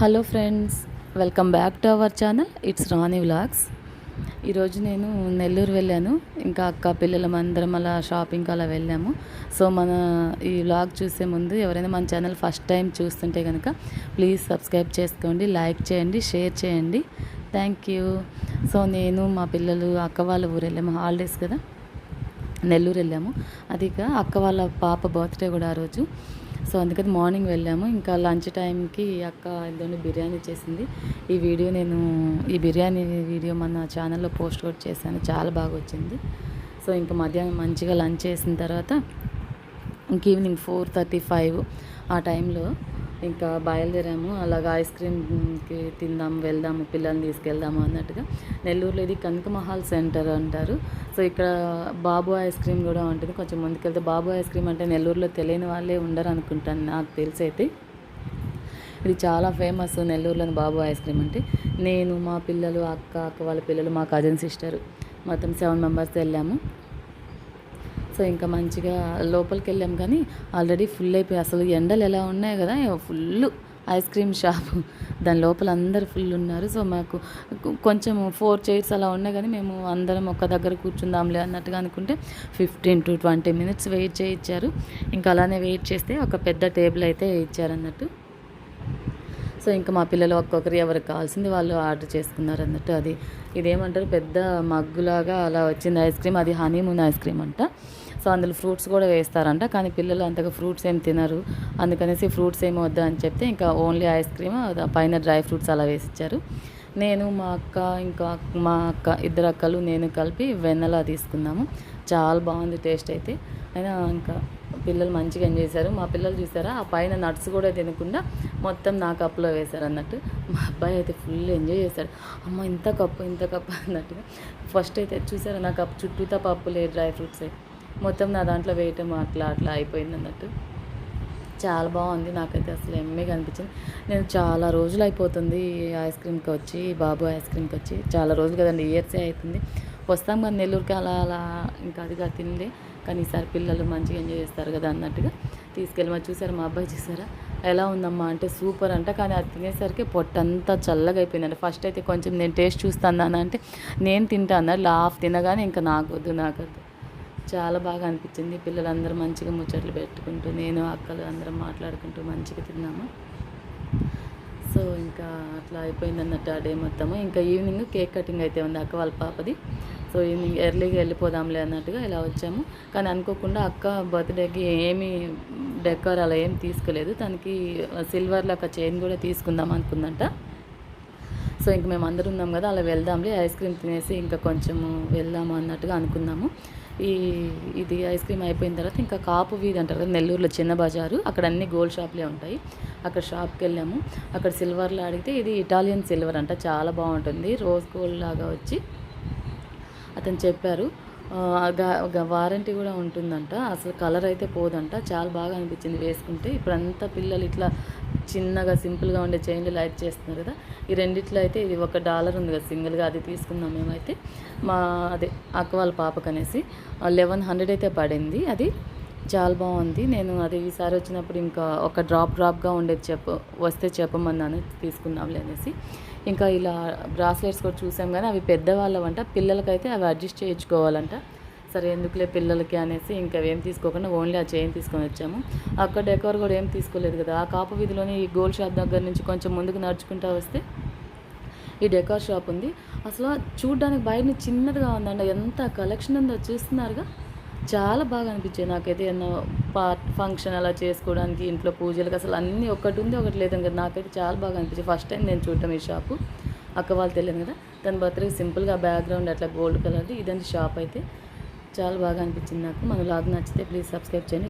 Hello friends welcome back to our channel it's Rani vlogs ఈరోజు నేను నెల్లూరు వెళ్ళాను. ఇంకా అక్క పిల్లలం అందరం అలా షాపింగ్కి అలా వెళ్ళాము. సో మన ఈ వ్లాగ్ చూసే ముందు ఎవరైనా మన ఛానల్ ఫస్ట్ టైం చూస్తుంటే కనుక ప్లీజ్ సబ్స్క్రైబ్ చేసుకోండి లైక్ చేయండి షేర్ చేయండి. థ్యాంక్ యూ సో నేను మా పిల్లలు అక్క వాళ్ళ ఊరు వెళ్ళాము. హాలిడేస్ కదా. నెల్లూరు వెళ్ళాము. అది అక్క వాళ్ళ పాప బర్త్డే కూడా ఆ రోజు. సో అందుకని మార్నింగ్ వెళ్ళాము. ఇంకా లంచ్ టైంకి అక్క ఇద్దరు బిర్యానీ చేసింది. ఈ వీడియో నేను ఈ బిర్యానీ వీడియో మన ఛానల్లో పోస్ట్ కూడా చేశాను. చాలా బాగా వచ్చింది. సో ఇంకా మధ్యాహ్నం మంచిగా లంచ్ చేసిన తర్వాత ఇంక ఈవినింగ్ ఫోర్ థర్టీ ఫైవ్ ఆ టైంలో ఇంకా బయలుదేరాము. అలాగ ఐస్ క్రీమ్కి తిందాం వెళ్దాము పిల్లల్ని తీసుకెళ్దాము అన్నట్టుగా. నెల్లూరులో ఇది కనకమహల్ సెంటర్ అంటారు. సో ఇక్కడ బాబు ఐస్ క్రీమ్ కూడా ఉంటుంది. కొంచెం ముందుకెళ్తే బాబు ఐస్ క్రీమ్ అంటే నెల్లూరులో తెలియని వాళ్ళే ఉండరు అనుకుంటాను. నాకు తెలిసి అయితే ఇది చాలా ఫేమస్ నెల్లూరులోని బాబు ఐస్ క్రీమ్ అంటే. నేను మా పిల్లలు అక్క అక్క వాళ్ళ పిల్లలు మా కజిన్ సిస్టర్ మొత్తం సెవెన్ మెంబర్స్ వెళ్ళాము. సో ఇంకా మంచిగా లోపలికి వెళ్ళాం కానీ ఆల్రెడీ ఫుల్ అయిపోయి అసలు ఎండలు ఎలా ఉన్నాయి కదా ఫుల్ ఐస్ క్రీమ్ షాప్. దాని లోపల అందరు ఫుల్ ఉన్నారు. సో మాకు కొంచెం ఫోర్ చైర్స్ అలా ఉన్నాయి కానీ మేము అందరం ఒక దగ్గర కూర్చుందాంలే అన్నట్టుగా అనుకుంటే fifteen to twenty minutes wait చేయించారు. ఇంకా అలానే వెయిట్ చేస్తే ఒక పెద్ద టేబుల్ అయితే ఇచ్చారన్నట్టు. సో ఇంకా మా పిల్లలు ఒక్కొక్కరు ఎవరికి కావాల్సింది వాళ్ళు ఆర్డర్ చేసుకున్నారు అన్నట్టు అది. ఇదేమంటారు? పెద్ద మగ్గులాగా అలా వచ్చింది ఐస్ క్రీమ్. అది హనీమూన్ ఐస్ క్రీమ్ అంట. సో అందులో ఫ్రూట్స్ కూడా వేస్తారంట. కానీ పిల్లలు అంతగా ఫ్రూట్స్ ఏం తినరు. అందుకనేసి ఫ్రూట్స్ ఏమి వద్దా అని చెప్తే ఇంకా ఓన్లీ ఐస్ క్రీమ్ పైన డ్రై ఫ్రూట్స్ అలా వేసిచ్చారు. నేను మా అక్క ఇంకా మా అక్క ఇద్దరు అక్కలు నేను కలిపి వెన్నెల తీసుకున్నాము. చాలా బాగుంది టేస్ట్ అయితే. అయినా ఇంకా పిల్లలు మంచిగా ఎంజాయ్ చేశారు? మా పిల్లలు చూసారా? ఆ పైన నట్స్ కూడా తినకుండా మొత్తం నా కప్పులో వేశారు అన్నట్టు మా అబ్బాయి అయితే ఫుల్ ఎంజాయ్ చేశాడు. అమ్మ ఇంత కప్పు ఇంత కప్పు అన్నట్టుగా. ఫస్ట్ అయితే చూసారా నా కప్పు? చుట్టూతా పప్పులే డ్రై ఫ్రూట్స్. అయితే మొత్తం నా దాంట్లో వేయటం అట్లా అట్లా అయిపోయింది అన్నట్టు. చాలా బాగుంది. నాకైతే అసలు ఎమ్మె అనిపించింది నేను చాలా రోజులు అయిపోతుంది ఈ ఐస్ క్రీమ్కి వచ్చి బాబు ఐస్ క్రీమ్కి వచ్చి. చాలా రోజులు కదండి ఇయర్సే అవుతుంది వస్తాం కానీ నెల్లూరుకి అలా అలా ఇంకా అదిగా తినలే. కానీ ఈసారి పిల్లలు మంచిగా ఎంజాయ్ చేస్తారు కదా అన్నట్టుగా తీసుకెళ్ళి మరి చూసారు మా అబ్బాయి చూసారా? ఎలా ఉందమ్మా అంటే సూపర్ అంట. కానీ అది తినేసరికి పొట్టంతా చల్లగా అయిపోయిందంట. ఫస్ట్ అయితే కొంచెం నేను టేస్ట్ చూస్తాను అంటే నేను తింటా అన్నారు లాఫ్ తినగానే ఇంకా నాకొద్దు నాకొద్దు చాలా బాగా అనిపించింది. పిల్లలందరూ మంచిగా ముచ్చట్లు పెట్టుకుంటూ నేను అక్కలు అందరం మాట్లాడుకుంటూ మంచిగా తిన్నాము. సో ఇంకా అట్లా అయిపోయింది అన్నట్టు ఆ డే మొత్తము. ఇంకా ఈవినింగ్ కేక్ కటింగ్ అయితే ఉంది అక్క వాళ్ళ పాపది. సో ఈవినింగ్ ఎర్లీగా వెళ్ళిపోదాంలే అన్నట్టుగా ఇలా వచ్చాము. కానీ అనుకోకుండా అక్క బర్త్డేకి ఏమి డెకర్ అలా ఏం తీసుకోలేదు. తనకి సిల్వర్లో ఒక చైన్ కూడా తీసుకుందాం అనుకుందంట. సో ఇంక మేము అందరు ఉన్నాం కదా అలా వెళ్దాంలే ఐస్ క్రీమ్ తినేసి ఇంకా కొంచెము వెళ్దాము అన్నట్టుగా అనుకున్నాము. ఈ ఇది ఐస్ క్రీమ్ అయిపోయిన తర్వాత ఇంకా కాపు వీధి అంటారు కదా నెల్లూరులో చిన్న బజారు అక్కడ అన్ని గోల్డ్ షాప్లే ఉంటాయి. అక్కడ షాప్కి వెళ్ళాము. అక్కడ సిల్వర్లో అడిగితే ఇది ఇటాలియన్ సిల్వర్ అంట చాలా బాగుంటుంది రోజ్ గోల్డ్ లాగా వచ్చి. అతను చెప్పారు వారంటీ కూడా ఉంటుందంట అసలు కలర్ అయితే పోదంట చాలా బాగా అనిపించింది వేసుకుంటే. ఇప్పుడంతా పిల్లలు ఇట్లా చిన్నగా సింపుల్గా ఉండే చైన్లు లైట్ చేస్తున్నారు కదా ఈ రెండిట్లో అయితే ఇది ఒక డాలర్ ఉంది కదా సింగిల్గా అది తీసుకున్నాం మేమైతే. మా అదే అక్క వాళ్ళ పాపకు అనేసి లెవెన్ హండ్రెడ్ అయితే పడింది. అది చాలా బాగుంది. నేను అది ఈసారి వచ్చినప్పుడు ఇంకా ఒక డ్రాప్ డ్రాప్గా ఉండేది చెప్ప వస్తే చెప్పమన్నాను తీసుకుందాంలే అనేసి. ఇంకా ఇలా బ్రాస్లెట్స్ కూడా చూసాం కానీ అవి పెద్దవాళ్ళవంట పిల్లలకైతే అవి అడ్జస్ట్ చేయించుకోవాలంట. సరే ఎందుకులే పిల్లలకి అనేసి ఇంకా ఏం తీసుకోకుండా ఓన్లీ ఆ చైన్ తీసుకొని వచ్చాము. అక్కడ డెకవర్ కూడా ఏం తీసుకోలేదు కదా. ఆ కాపు వీధిలోని ఈ గోల్డ్ షాప్ దగ్గర నుంచి కొంచెం ముందుకు నడుచుకుంటా వస్తే ఈ డెకార్ షాప్ ఉంది. అసలు చూడడానికి బయట చిన్నదిగా ఉందండి. ఎంత కలెక్షన్ ఉందో చూస్తున్నారుగా. చాలా బాగా అనిపించాయి నాకైతే. ఎన్నో పార్ట్ ఫంక్షన్ అలా చేసుకోవడానికి ఇంట్లో పూజలకు అసలు అన్నీ ఒకటి ఉంది ఒకటి లేదు కదా. నాకైతే చాలా బాగా అనిపించింది ఫస్ట్ టైం నేను చూడటం ఈ షాపు. అక్క వాళ్ళు తెలియదు కదా. దాని బర్త్డే సింపుల్గా బ్యాక్గ్రౌండ్ అట్లా గోల్డ్ కలర్ది ఇదండి షాప్ అయితే. చాలా బాగా అనిపించింది నాకు. మన లాగ్ నచ్చితే ప్లీజ్ సబ్స్క్రైబ్ చేయండి.